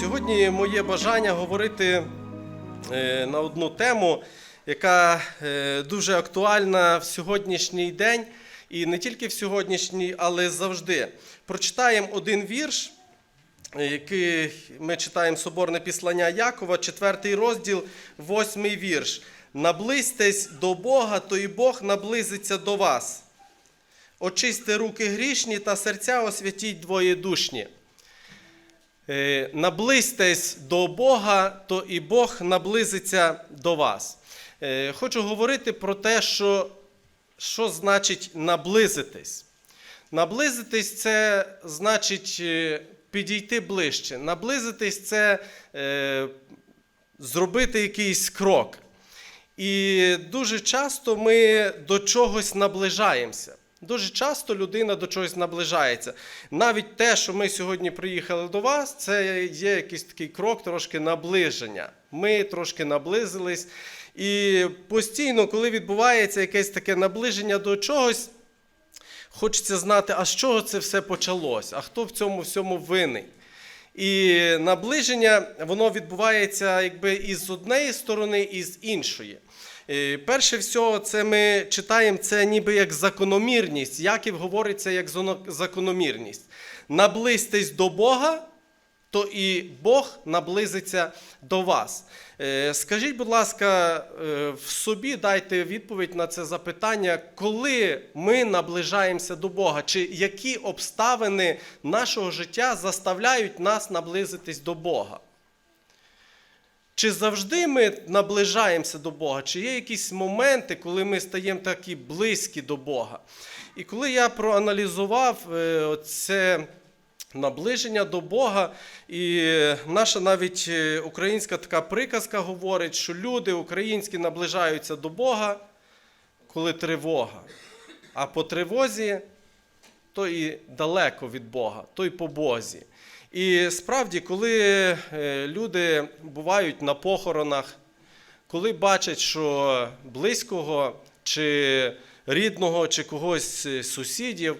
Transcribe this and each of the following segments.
Сьогодні моє бажання говорити е, на одну тему, яка е, дуже актуальна в сьогоднішній день, і не тільки в сьогоднішній, але завжди. Прочитаємо один вірш, е, який ми читаємо Соборне післання Якова, 4 розділ, 8 вірш. Наблизьтесь до Бога, то і Бог наблизиться до вас. Очисти руки грішні та серця освятіть двоєдушні. Е, Наблизьтесь до Бога, то і Бог наблизиться до вас. Е, Хочу говорити про те, що, що значить наблизитись. Наблизитись це значить е, підійти ближче. Наблизитись це е, зробити якийсь крок. І дуже часто ми до чогось наближаємося. Дуже часто людина до чогось наближається. Навіть те, що ми сьогодні приїхали до вас, це є якийсь такий крок, трошки наближення. Ми трошки наблизились. І постійно, коли відбувається якесь таке наближення до чогось, хочеться знати, а з чого це все почалось, а хто в цьому всьому винний. І наближення воно відбувається якби і з однієї сторони, і з іншої. Е, Перше всього, це ми читаємо це ніби як закономірність. Яків говориться як закономірність. Наблизьтесь до Бога, то і Бог наблизиться до вас. Е, Скажіть, будь ласка, е, в собі дайте відповідь на це запитання, коли ми наближаємося до Бога, чи які обставини нашого життя заставляють нас наблизитись до Бога? Чи завжди ми наближаємося до Бога? Чи є якісь моменти, коли ми стаємо такі близькі до Бога? І коли я проаналізував е, це наближення до Бога, і наша навіть е, українська така приказка говорить, що люди українські наближаються до Бога, коли тривога. А по тривозі то і далеко від Бога, то й по Бозі. І справді, коли е, люди бувають на похоронах, коли бачать, що близького чи рідного, чи когось з сусідів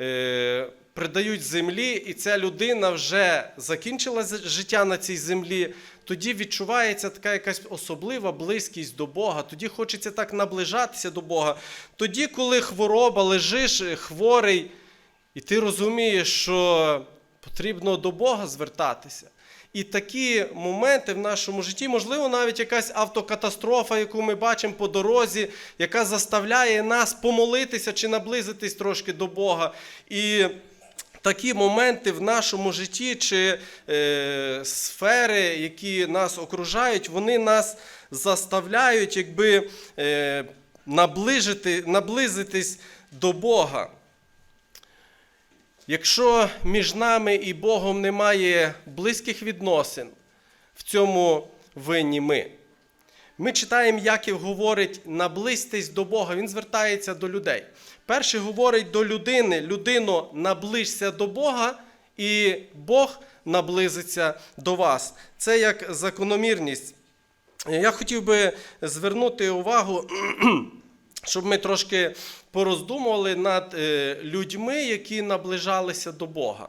е, придають землі, і ця людина вже закінчила життя на цій землі, тоді відчувається така якась особлива близькість до Бога, тоді хочеться так наближатися до Бога. Тоді, коли хвороба, лежиш е, хворий, і ти розумієш, що потрібно до Бога звертатися. І такі моменти в нашому житті, можливо, навіть якась автокатастрофа, яку ми бачимо по дорозі, яка заставляє нас помолитися чи наблизитись трошки до Бога. І такі моменти в нашому житті чи е, сфери, які нас окружають, вони нас заставляють якби, е, наближити, наблизитись до Бога. Якщо між нами і Богом немає близьких відносин, в цьому винні ми. Ми читаємо, Яків говорить, наблизьтесь до Бога. Він звертається до людей. Перший говорить до людини, людино, наближся до Бога, і Бог наблизиться до вас. Це як закономірність. Я хотів би звернути увагу щоб ми трошки пороздумували над е, людьми, які наближалися до Бога.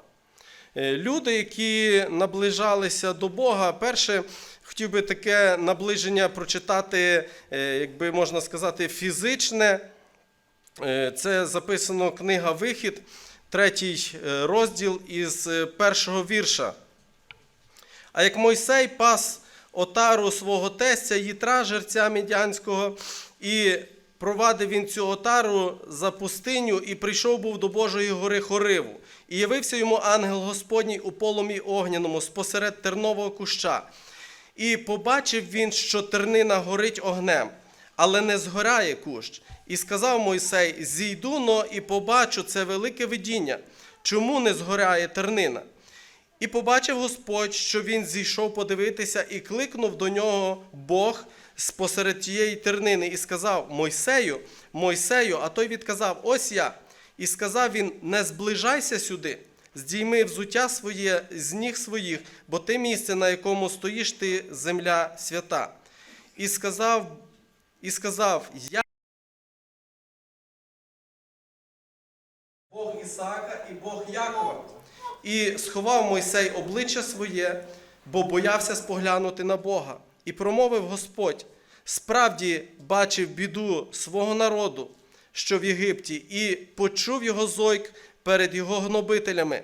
Е, Люди, які наближалися до Бога, перше, хотів би таке наближення прочитати, е, якби можна сказати, фізичне. Це записано книга Вихід, третій розділ із першого вірша. А як Мойсей пас отару свого тестя Їтра, жерця Медянського, і провадив він цю отару за пустиню, і прийшов був до Божої гори Хориву. І явився йому ангел Господній у полумі огняному спосеред тернового куща. І побачив він, що тернина горить огнем, але не згорає кущ. І сказав Мойсей: Зійду но і побачу це велике видіння. Чому не згоряє тернина? І побачив Господь, що він зійшов подивитися, і кликнув до нього Бог спосеред тієї тернини, і сказав Мойсею, Мойсею, а той відказав: Ось я. І сказав він: Не зближайся сюди, здійми взуття своє з ніг своїх, бо те місце, на якому стоїш ти, земля свята. І сказав, і сказав: Я Бог Ісаака і Бог Якова. І сховав Мойсей обличчя своє, бо боявся споглянути на Бога. І промовив Господь: справді бачив біду свого народу, що в Єгипті, і почув його зойк перед його гнобителями,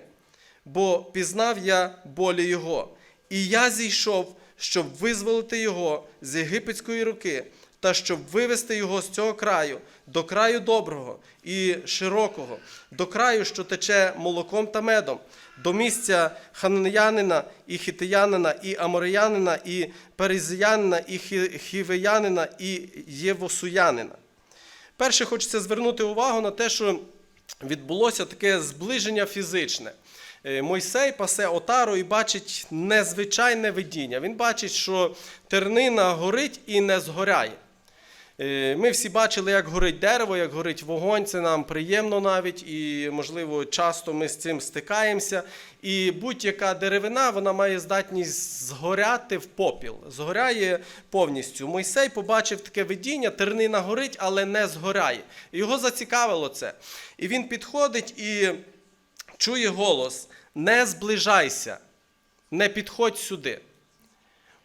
бо пізнав я болі його. І я зійшов, щоб визволити його з єгипетської руки, та щоб вивести його з цього краю до краю доброго і широкого, до краю, що тече молоком та медом, до місця хананянина і хітиянина, і амореянина, і перезіянина, і хівеянина, і євосуянина. Перше, хочеться звернути увагу на те, що відбулося таке зближення фізичне. Е, Мойсей пасе отару і бачить незвичайне видіння. Він бачить, що тернина горить і не згоряє. Е, Ми всі бачили, як горить дерево, як горить вогонь. Це нам приємно навіть, і, можливо, часто ми з цим стикаємося. І будь-яка деревина вона має здатність згоряти в попіл, згоряє повністю. Мойсей побачив таке видіння, тернина горить, але не згоряє. Його зацікавило це. І він підходить і чує голос: не зближайся, не підходь сюди.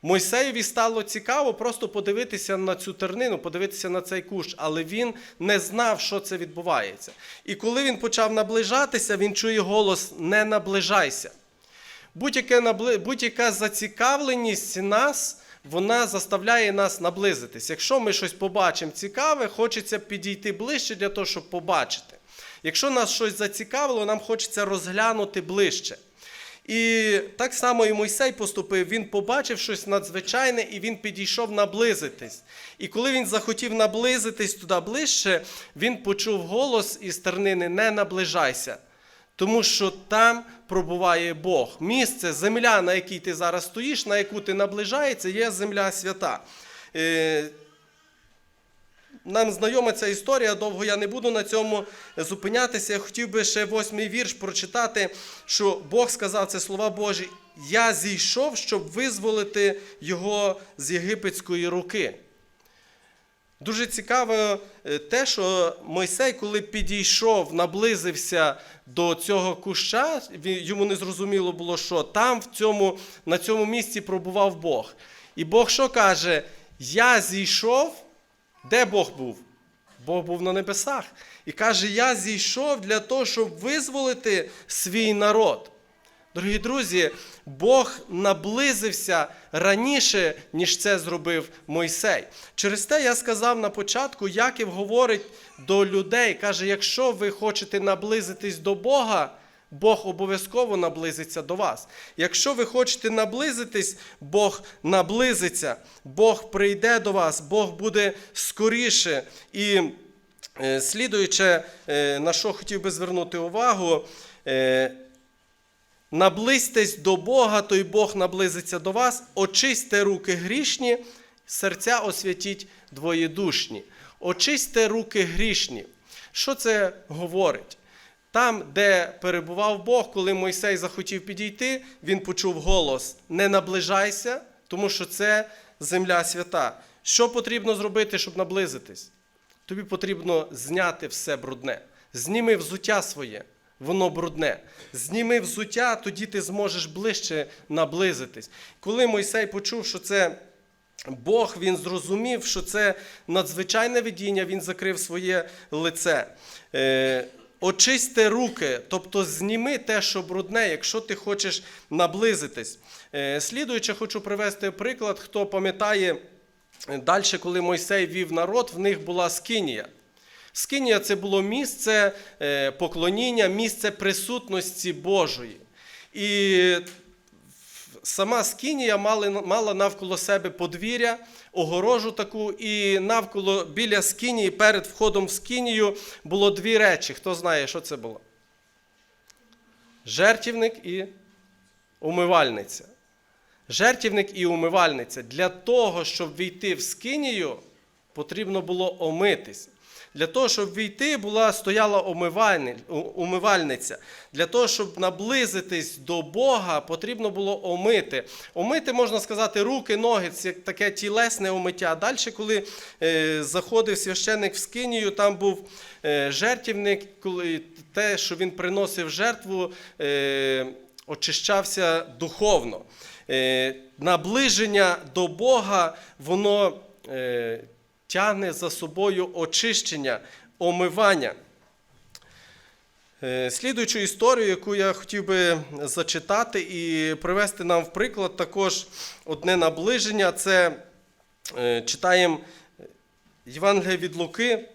Мойсеєві стало цікаво просто подивитися на цю тернину, подивитися на цей кущ, але він не знав, що це відбувається. І коли він почав наближатися, він чує голос Не наближайся. Будь-яка зацікавленість нас, вона заставляє нас наблизитись. Якщо ми щось побачимо цікаве, хочеться підійти ближче для того, щоб побачити. Якщо нас щось зацікавило, нам хочеться розглянути ближче. І так само і Мойсей поступив. Він побачив щось надзвичайне і він підійшов наблизитись. І коли він захотів наблизитись туди ближче, він почув голос із тернини Не наближайся. Тому що там пробуває Бог. Місце, земля, на якій ти зараз стоїш, на яку ти наближаєшся, є земля свята. Нам знайома ця історія, довго я не буду на цьому зупинятися. Я хотів би ще восьмий вірш прочитати, що Бог сказав це слова Божі. Я зійшов, щоб визволити його з єгипетської руки. Дуже цікаво е, те, що Мойсей, коли підійшов, наблизився до цього куща, йому не зрозуміло було, що там в цьому, на цьому місці пробував Бог. І Бог що каже? Я зійшов, де Бог був? Бог був на небесах. І каже: Я зійшов для того, щоб визволити свій народ. Дорогі друзі, Бог наблизився раніше, ніж це зробив Мойсей. Через те я сказав на початку, Яків говорить до людей, каже: якщо ви хочете наблизитись до Бога, Бог обов'язково наблизиться до вас. Якщо ви хочете наблизитись, Бог наблизиться, Бог прийде до вас, Бог буде скоріше. І е, слідуючи, е, на що хотів би звернути увагу, е, Наблизьтесь до Бога, то й Бог наблизиться до вас. Очисьте руки грішні, серця освятіть двоєдушні. Очисьте руки грішні. Що це говорить? Там, де перебував Бог, коли Мойсей захотів підійти, він почув голос: Не наближайся, тому що це земля свята. Що потрібно зробити, щоб наблизитись? Тобі потрібно зняти все брудне. Зніми взуття своє, воно брудне. Зніми взуття, тоді ти зможеш ближче наблизитись. Коли Мойсей почув, що це Бог, він зрозумів, що це надзвичайне видіння, він закрив своє лице. Е, Очисти руки, тобто зніми те, що брудне, якщо ти хочеш наблизитись. Е, Слідуючи, хочу привести приклад, хто пам'ятає. Далі, коли Мойсей вів народ, в них була скинія. Скинія це було місце е, поклоніння, місце присутності Божої. І сама скинія мала, навколо себе подвір'я, огорожу таку, і навколо біля скинії, перед входом в скинію було дві речі. Хто знає, що це було? Жертівник і умивальниця. Жертівник і умивальниця. Для того, щоб війти в скинію, потрібно було омитись. Для того, щоб війти, була стояла умивальниця. Для того, щоб наблизитись до Бога, потрібно було омити. Омити, можна сказати, руки, ноги, це таке тілесне омиття. Далі, коли е, заходив священник в скинію, там був е, жертівник, коли те, що він приносив жертву, е, очищався духовно. е, наближення до Бога, воно е, тягне за собою очищення, омивання. Е, Слідуючу історію, яку я хотів би зачитати і привести нам в приклад, також одне наближення. Це е, читаємо Євангелія від Луки.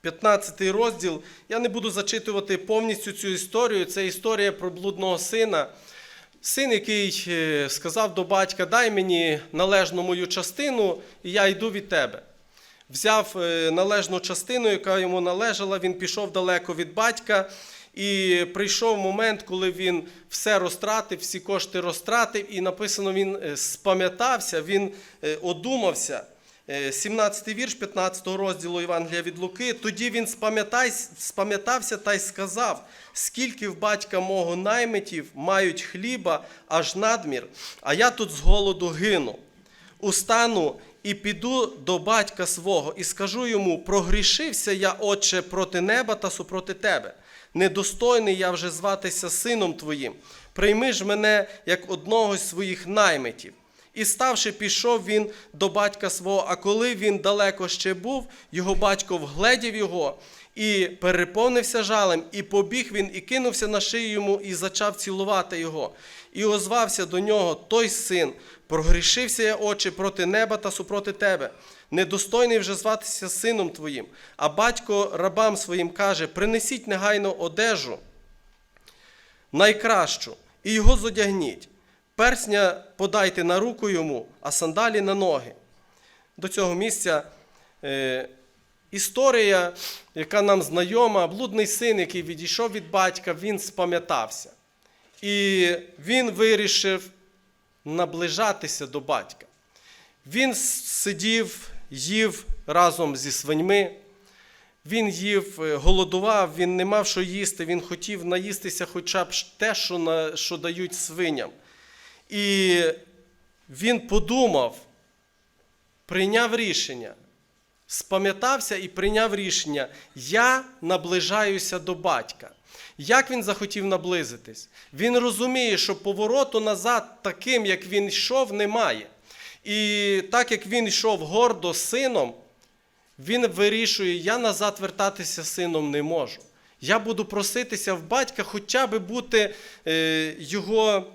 П'ятнадцятий розділ. Я не буду зачитувати повністю цю історію. Це історія про блудного сина. Син, який е, сказав до батька: дай мені належну мою частину, і я йду від тебе. Взяв е, належну частину, яка йому належала, він пішов далеко від батька. І прийшов момент, коли він все розтратив, всі кошти розтратив, і написано, він е, спам'ятався, він одумався. Е, 17 вірш 15 розділу Євангелія від Луки. Тоді він спам'ятався та й сказав, скільки в батька мого наймитів мають хліба аж надмір, а я тут з голоду гину. Устану і піду до батька свого, і скажу йому: прогрішився я, отче, проти неба та супроти тебе. Недостойний я вже зватися сином твоїм. Прийми ж мене як одного з своїх наймитів. І ставши, пішов він до батька свого, а коли він далеко ще був, його батько вгледів його і переповнився жалем, і побіг він, і кинувся на шию йому, і зачав цілувати його. І озвався до нього той син, прогрішився я, очі, проти неба та супроти тебе. Недостойний вже зватися сином твоїм. А батько рабам своїм каже: принесіть негайно одежу найкращу, і його зодягніть. Персня подайте на руку йому, а сандалі на ноги. До цього місця е, історія, яка нам знайома, блудний син, який відійшов від батька, він спам'ятався. І він вирішив наближатися до батька. Він сидів, їв разом зі свиньми. Він їв, е, голодував, він не мав що їсти, він хотів наїстися хоча б те, що, на, що дають свиням. І він подумав, прийняв рішення, спам'ятався і прийняв рішення: я наближаюся до батька. Як він захотів наблизитись? Він розуміє, що повороту назад, таким, як він йшов, немає. І так як він йшов гордо сином, він вирішує, я назад вертатися сином не можу. Я буду проситися в батька хоча б бути е, його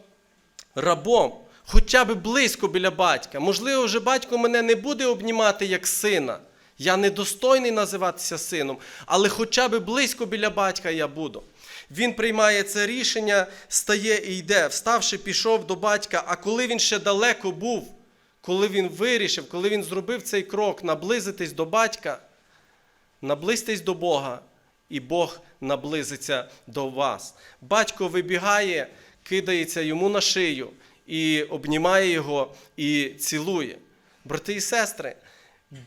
рабом, хоча б близько біля батька. Можливо, вже батько мене не буде обнімати як сина. Я недостойний називатися сином, але хоча б близько біля батька я буду. Він приймає це рішення, стає і йде. Вставши, пішов до батька, а коли він ще далеко був, коли він вирішив, коли він зробив цей крок, наблизитись до батька, наблизьтесь до Бога, і Бог наблизиться до вас. Батько вибігає, кидається йому на шию і обнімає його і цілує. Брати і сестри,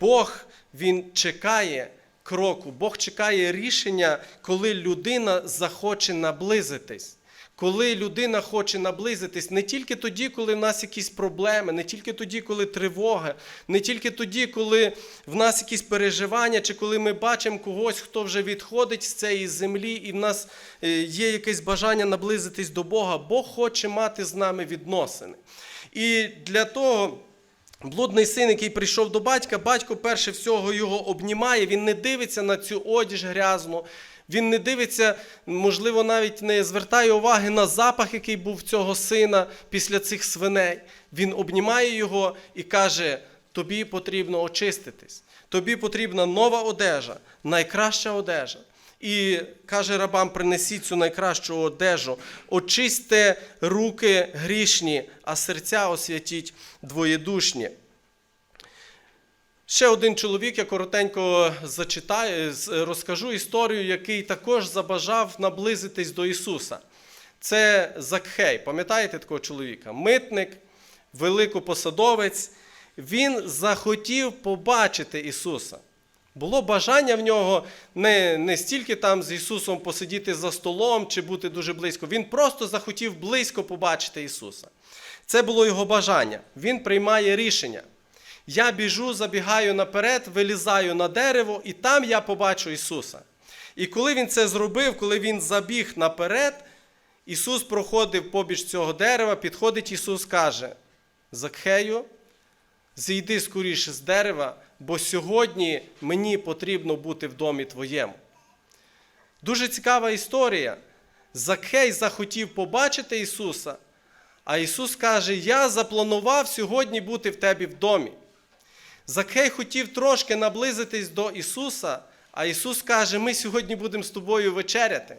Бог він чекає кроку, Бог чекає рішення, коли людина захоче наблизитись. Коли людина хоче наблизитись не тільки тоді, коли в нас якісь проблеми, не тільки тоді, коли тривога, не тільки тоді, коли в нас якісь переживання, чи коли ми бачимо когось, хто вже відходить з цієї землі, і в нас е, є якесь бажання наблизитись до Бога, Бог хоче мати з нами відносини. І для того. Блудний син, який прийшов до батька, батько перше всього його обнімає, він не дивиться на цю одіж грязну, він не дивиться, можливо, навіть не звертає уваги на запах, який був цього сина після цих свиней. Він обнімає його і каже: тобі потрібно очиститись, тобі потрібна нова одежа, найкраща одежа. І каже рабам: принесіть цю найкращу одежу, очисьте руки грішні, а серця освятіть двоєдушні. Ще один чоловік, я коротенько зачитаю, розкажу історію, який також забажав наблизитись до Ісуса. Це Закхей. Пам'ятаєте такого чоловіка? Митник, великопосадовець. Він захотів побачити Ісуса. Було бажання в нього не, не стільки там з Ісусом посидіти за столом чи бути дуже близько. Він просто захотів близько побачити Ісуса. Це було його бажання. Він приймає рішення. Я біжу, забігаю наперед, вилізаю на дерево, і там я побачу Ісуса. І коли він це зробив, коли він забіг наперед, Ісус проходив побіч цього дерева, підходить Ісус каже: Закхею, зійди скоріше з дерева, бо сьогодні мені потрібно бути в домі твоєму. Дуже цікава історія. Закхей захотів побачити Ісуса, а Ісус каже: Я запланував сьогодні бути в тебе в домі. Закхей хотів трошки наблизитись до Ісуса, а Ісус каже: Ми сьогодні будемо з тобою вечеряти.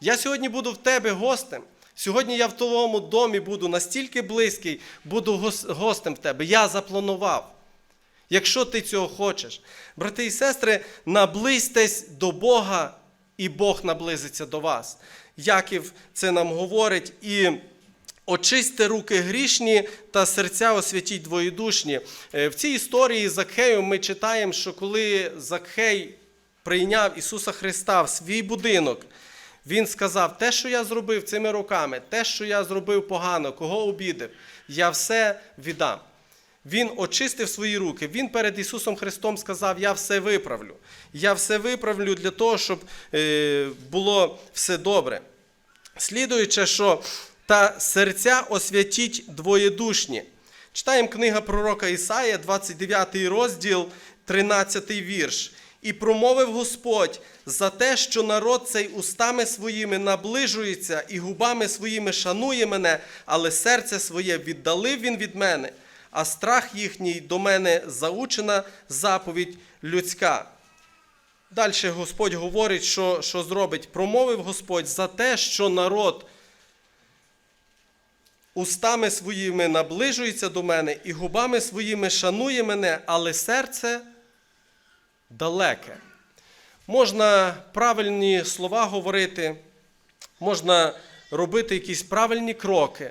Я сьогодні буду в тебе гостем. Сьогодні я в твоєму домі буду настільки близький, буду гостем в тебе. Я запланував. Якщо ти цього хочеш. Брати і сестри, наблизьтесь до Бога, і Бог наблизиться до вас. Яків це нам говорить. І очисьте руки грішні та серця освятіть двоєдушні. Е, В цій історії з Закхеєм ми читаємо, що коли Закхей прийняв Ісуса Христа в свій будинок, він сказав: те, що я зробив цими руками, те, що я зробив погано, кого обідав, я все віддам. Він очистив свої руки. Він перед Ісусом Христом сказав: Я все виправлю. Я все виправлю для того, щоб е, було все добре. Слідуючи, що та серця освятіть двоєдушні. Читаємо книга пророка Ісаїя, 29 розділ, 13 вірш. І промовив Господь за те, що народ цей устами своїми наближується і губами своїми шанує мене, але серце своє віддалив він від мене, а страх їхній до мене заучена заповідь людська. Далі Господь говорить, що, що зробить. Промовив Господь за те, що народ устами своїми наближується до мене і губами своїми шанує мене, але серце далеке. Можна правильні слова говорити, можна робити якісь правильні кроки,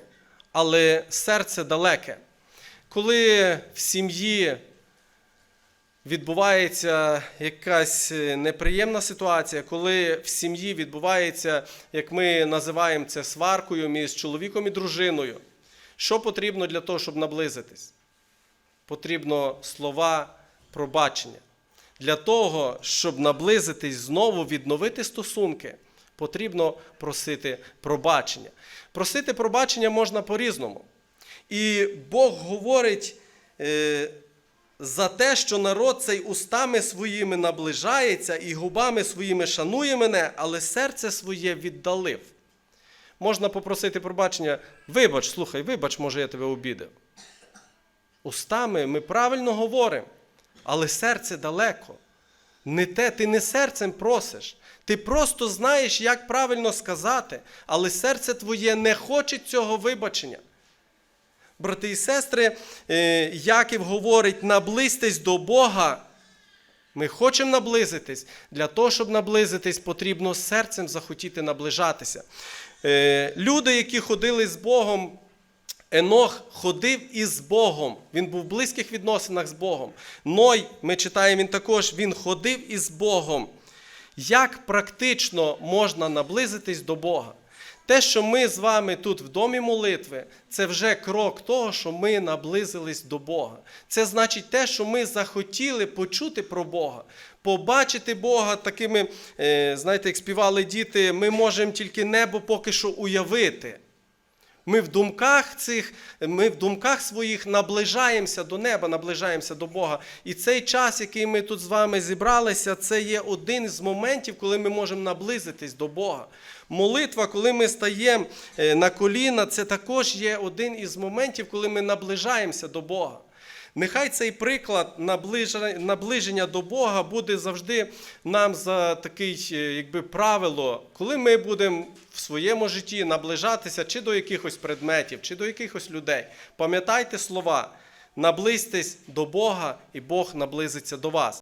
але серце далеке. Коли в сім'ї відбувається якась е, неприємна ситуація, коли в сім'ї відбувається, як ми називаємо це сваркою між чоловіком і дружиною, що потрібно для того, щоб наблизитись? Потрібно слова пробачення. Для того, щоб наблизитись знову, відновити стосунки, потрібно просити пробачення. Просити пробачення можна по-різному. І Бог говорить е, за те, що народ цей устами своїми наближається і губами своїми шанує мене, але серце своє віддалив. Можна попросити пробачення, вибач, слухай, вибач, може, я тебе обідав. Устами ми правильно говоримо, але серце далеко. Не те, ти не серцем просиш. Ти просто знаєш, як правильно сказати, але серце твоє не хоче цього вибачення. Брати і сестри, е, Яків говорить: наблизьтесь до Бога. Ми хочемо наблизитись. Для того, щоб наблизитись, потрібно серцем захотіти наближатися. Е, Люди, які ходили з Богом, Енох ходив із Богом. Він був в близьких відносинах з Богом. Ной, ми читаємо, він також він ходив із Богом. Як практично можна наблизитись до Бога? Те, що ми з вами тут в домі молитви, це вже крок того, що ми наблизились до Бога. Це значить те, що ми захотіли почути про Бога, побачити Бога такими, е, знаєте, як співали діти, ми можемо тільки небо поки що уявити. Ми в думках цих, ми в думках своїх наближаємося до неба, наближаємося до Бога. І цей час, який ми тут з вами зібралися, це є один з моментів, коли ми можемо наблизитись до Бога. Молитва, коли ми стаємо е, на коліна, це також є один із моментів, коли ми наближаємося до Бога. Нехай цей приклад наближення, до Бога буде завжди нам за такий, е, якби правило, коли ми будемо в своєму житті наближатися чи до якихось предметів, чи до якихось людей. Пам'ятайте слова, наблизьтесь до Бога, і Бог наблизиться до вас.